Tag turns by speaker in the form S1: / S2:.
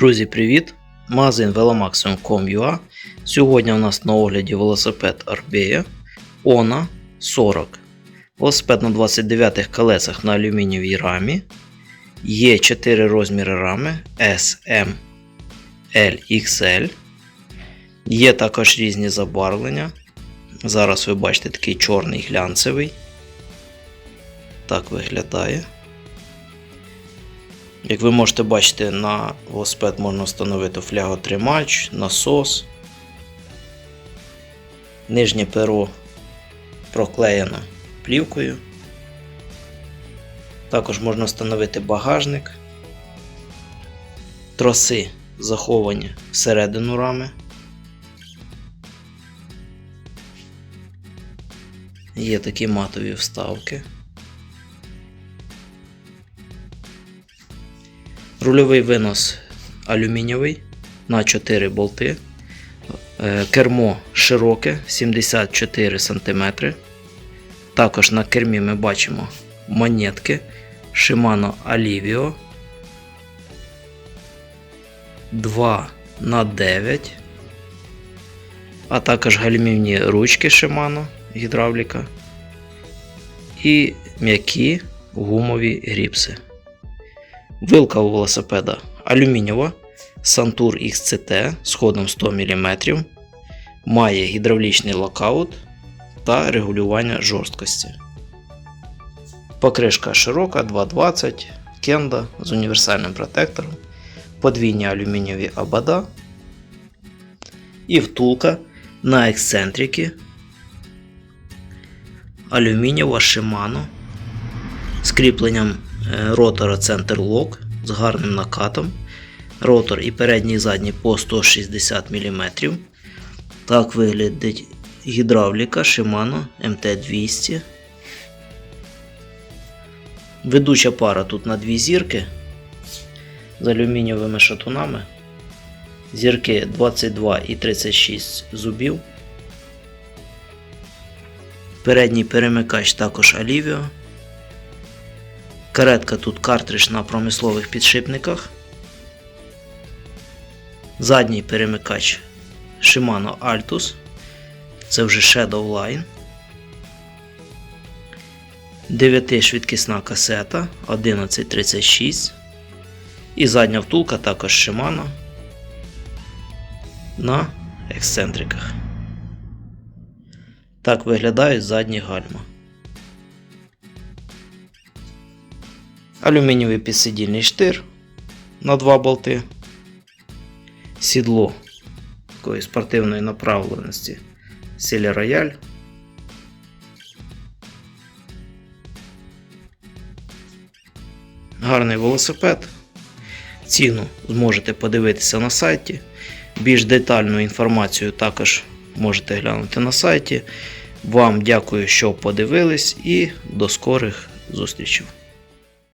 S1: Друзі, привіт! Магазин velomaximum.com.ua Сьогодні у нас на огляді велосипед Arbeia ONA 40. Велосипед на 29 колесах на алюмінієвій рамі. Є 4 розміри рами S, M, L, XL. Є також різні забарвлення. Зараз ви бачите такий чорний глянцевий. Так виглядає. Як ви можете бачити, на велосипед можна встановити фляготримач, насос. Нижнє перо проклеєно плівкою. Також можна встановити багажник. Троси заховані всередину рами. Є такі матові вставки. Рульовий винос алюмінієвий на 4 болти. Е, Кермо широке 74 см. Також на кермі ми бачимо монетки Shimano Alivio 2 на 9 а також гальмівні ручки Shimano гідравліка і м'які гумові гріпси. Вилка у велосипеда алюмінієва Santur XCT з ходом 100 мм. Має гідравлічний локаут та регулювання жорсткості. Покришка широка 220 кенда з універсальним протектором, подвійні алюмінієві обода і втулка на ексцентрики алюмінієва Shimano з кріпленням ротора Center Lock з гарним накатом. Ротор і передній і задній по 160 мм. Так виглядить гідравліка Shimano MT200. Ведуча пара тут на дві зірки з алюмінієвими шатунами. Зірки 22 і 36 зубів. Передній перемикач також Alivio. Каретка тут картридж на промислових підшипниках. Задній перемикач Shimano Altus. Це вже Shadow Line. 9 швидкісна касета 1136. І задня втулка також Shimano на ексцентриках. Так виглядають задні гальма. Алюмінієвий підсидільний штир на два болти. Сідло такої спортивної направленості Сілі Рояль. Гарний велосипед. Ціну зможете подивитися на сайті. Більш детальну інформацію також можете глянути на сайті. Вам дякую, що подивились, і до скорих зустрічей.